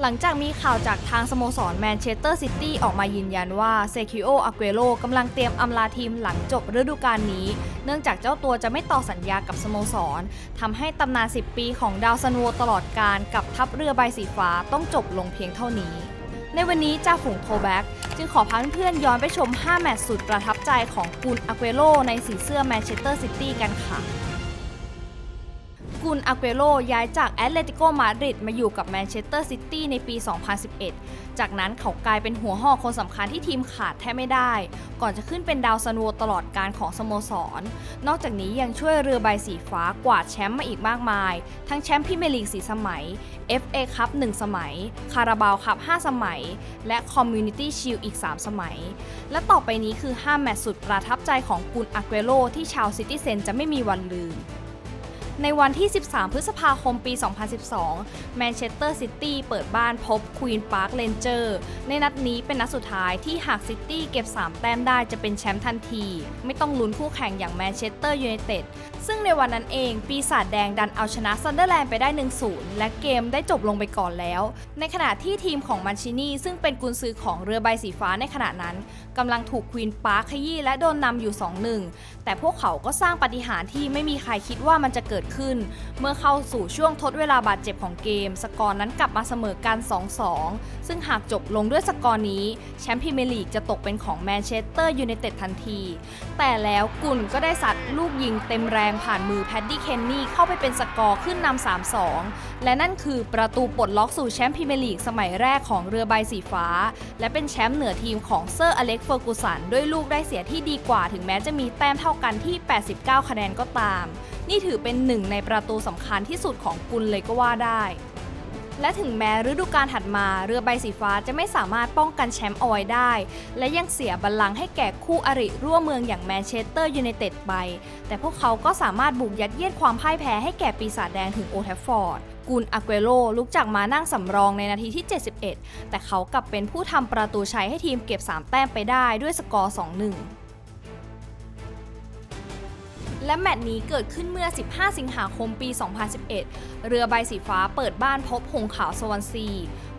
หลังจากมีข่าวจากทางสโมสรแมนเชสเตอร์ซิตี้ออกมายืนยันว่าเซคิโออาเกโรกำลังเตรียมอำลาทีมหลังจบฤดูกาลนี้ เนื่องจากเจ้าตัวจะไม่ต่อสัญญากับสโมสรทำให้ตำนาน 10 ปีของดาวซันโวตลอดการกับทัพเรือใบสีฟ้าต้องจบลงเพียงเท่านี้ ในวันนี้จ่าฝูงโทแบ็กจึงขอพาเพื่อนๆย้อนไปชม 5 แมตช์สุดประทับใจของกุนอาเกโรในสีเสื้อแมนเชสเตอร์ซิตี้กันค่ะ กุนอาเกโรย้ายจากแอตเลติโกมาดริดมาอยู่กับแมนเชสเตอร์ซิตี้ในปี 2011 จากนั้นเขากลายเป็นหัวหอกคนสำคัญที่ทีมขาดแทบไม่ได้ ก่อนจะขึ้นเป็นดาวซันโวตลอดการของสโมสร นอกจากนี้ยังช่วยเรือใบสีฟ้ากวาดแชมป์มาอีกมากมาย ทั้งแชมป์พรีเมียร์ลีก 4 สมัย FA คัพ 1 สมัย คาราบาวคัพ 5 สมัย และคอมมูนิตี้ชิลอีก 3 สมัย และต่อไปนี้คือ 5 แมตช์สุดประทับใจของกุนอาเกโรที่ชาวซิตี้เซนจะไม่มีวันลืม ในวันที่ 13 พฤษภาคมปี 2012 แมนเชสเตอร์ซิตี้เปิดบ้านพบควีนพาร์คเลนเจอร์ในนัดนี้เป็นนัดสุดท้ายที่หากซิตี้เก็บ 3 แต้มได้จะเป็นแชมป์ทันที ไม่ต้องลุ้นคู่แข่งอย่างแมนเชสเตอร์ยูไนเต็ดซึ่งในวันนั้นเองปีศาจแดงดันเอาชนะซันเดอร์แลนด์ไปได้ 1-0 และเกมได้จบลงไปก่อนแล้ว ในขณะที่ทีมของมันชินีซึ่งเป็นกุนซือของเรือใบสีฟ้าในขณะนั้นกำลังถูกควีนปาร์คขยี้และโดนนำอยู่ 2-1 แต่พวกเขาก็สร้างปาฏิหารย์ที่ไม่มีใครคิดว่ามันจะเกิดขึ้น เมื่อเข้าสู่ช่วงทดเวลาบาดเจ็บของเกม สกอร์นั้นกลับมาเสมอกัน 2-2 ซึ่งหากจบลงด้วยสกอร์นี้ แชมป์พรีเมียร์ลีกจะตกเป็นของแมนเชสเตอร์ยูไนเต็ดทันที แต่แล้วกุนก็ได้สัตว์ลูกยิงเต็มแรงผ่านมือแพดดี้เคนนี่เข้าไปเป็นสกอร์ขึ้นนำ3-2 และนั่นคือประตูปลดล็อกสู่แชมป์พรีเมียร์ลีกสมัยแรกของเรือใบสีฟ้า และเป็นแชมป์เหนือทีมของเซอร์อเล็กซ์เฟอร์กูสันด้วยลูกได้เสียที่ดีกว่าถึงแม้จะมีแต้มเท่ากันที่ 89 คะแนนก็ตามนี่ถือเป็นหนึ่งในประตูสำคัญที่สุดของกุลเลยก็ว่าได้ และถึงแม้ฤดูกาลถัดมาเรือใบสีฟ้าจะไม่สามารถป้องกันแชมป์เอาได้ และยังเสียบัลลังก์ให้แก่คู่อริร่วมเมืองอย่างแมนเชสเตอร์ยูไนเต็ดไป แต่พวกเขาก็สามารถบุกยัดเยียดความพ่ายแพ้ให้แก่ปีศาจแดงถึงโอแทฟฟอร์ดกุนอาเกโรลุกจากมานั่งสำรองในนาทีที่ 71 แต่เขากลับเป็นผู้ทำประตูชัยให้ทีมเก็บ 3 แต้มไปได้ด้วยสกอร์ 2-1 และแมตช์นี้เกิดขึ้นเมื่อ 15 สิงหาคมปี 2011 เรือใบสีฟ้าเปิดบ้านพบหงขาวสวอนซี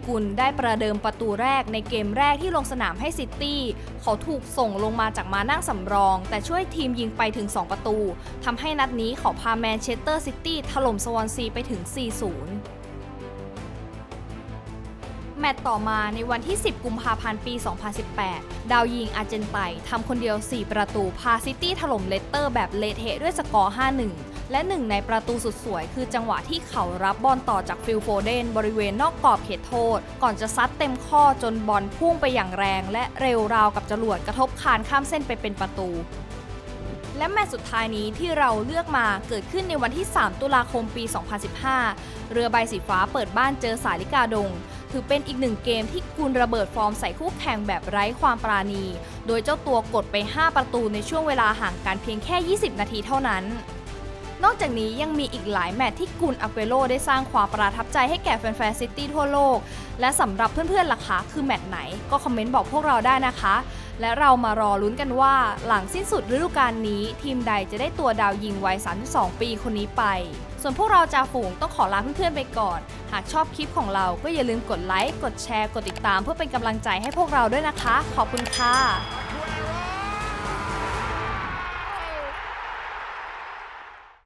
กุลได้ประเดิมประตูแรกในเกมแรกที่ลงสนามให้ซิตี้ เขาถูกส่งลงมาจากมานั่งสำรอง แต่ช่วยทีมยิงไปถึง 2 ประตู ทำให้นัดนี้เขาพาแมนเชสเตอร์ซิตี้ถล่มสวอนซีไปถึง 4-0 แมตต์ต่อมาในวันที่ 10 กุมภาพันธ์ปี 2018 ดาวยิงอาร์เจนไตทำคนเดียว 4 ประตูพาซิตี้ถล่มเลสเตอร์แบบเละเทะด้วยสกอร์ 5-1 และหนึ่งในประตูสุดสวย คือจังหวะที่เขารับบอลต่อจากฟิลโฟเดนบริเวณนอกกรอบเขตโทษ ก่อนจะซัดเต็มข้อจนบอลพุ่งไปอย่างแรง และเร็วราวกับจรวดกระทบคานข้ามเส้นไปเป็นประตู และแมตช์สุดท้ายนี้ที่เราเลือกมาเกิดขึ้นในวันที่ 3 ตุลาคมปี 2015 เรือใบสีฟ้าเปิดบ้านเจอสาลิกาดง ถือเป็นอีกหนึ่งเกมที่กุนระเบิดฟอร์มใส่คู่แข่งแบบไร้ความปราณี โดยเจ้าตัวกดไป 5 ประตูในช่วงเวลาห่างกันเพียงแค่ 20 นาทีเท่านั้นนอกจากนี้ยังมีอีกหลายแมตช์ที่กุนอาเกโรได้สร้างความประทับใจให้แก่แฟนๆซิตี้ทั่วโลก และสำหรับเพื่อนๆล่ะคะ คือแมตช์ไหนก็คอมเมนต์บอกพวกเราได้นะคะ และเรามารอลุ้นกันว่าหลังสิ้นสุดฤดูกาลนี้ ทีมใดจะได้ตัวดาวยิงวัย 32 ปีคนนี้ไป ส่วนพวกเราจ่าฝูงต้องขอลาเพื่อนๆไปก่อน หากชอบคลิปของเราก็อย่าลืมกดไลค์ กดแชร์ กดติดตามเพื่อเป็นกำลังใจให้พวกเราด้วยนะคะ ขอบคุณค่ะ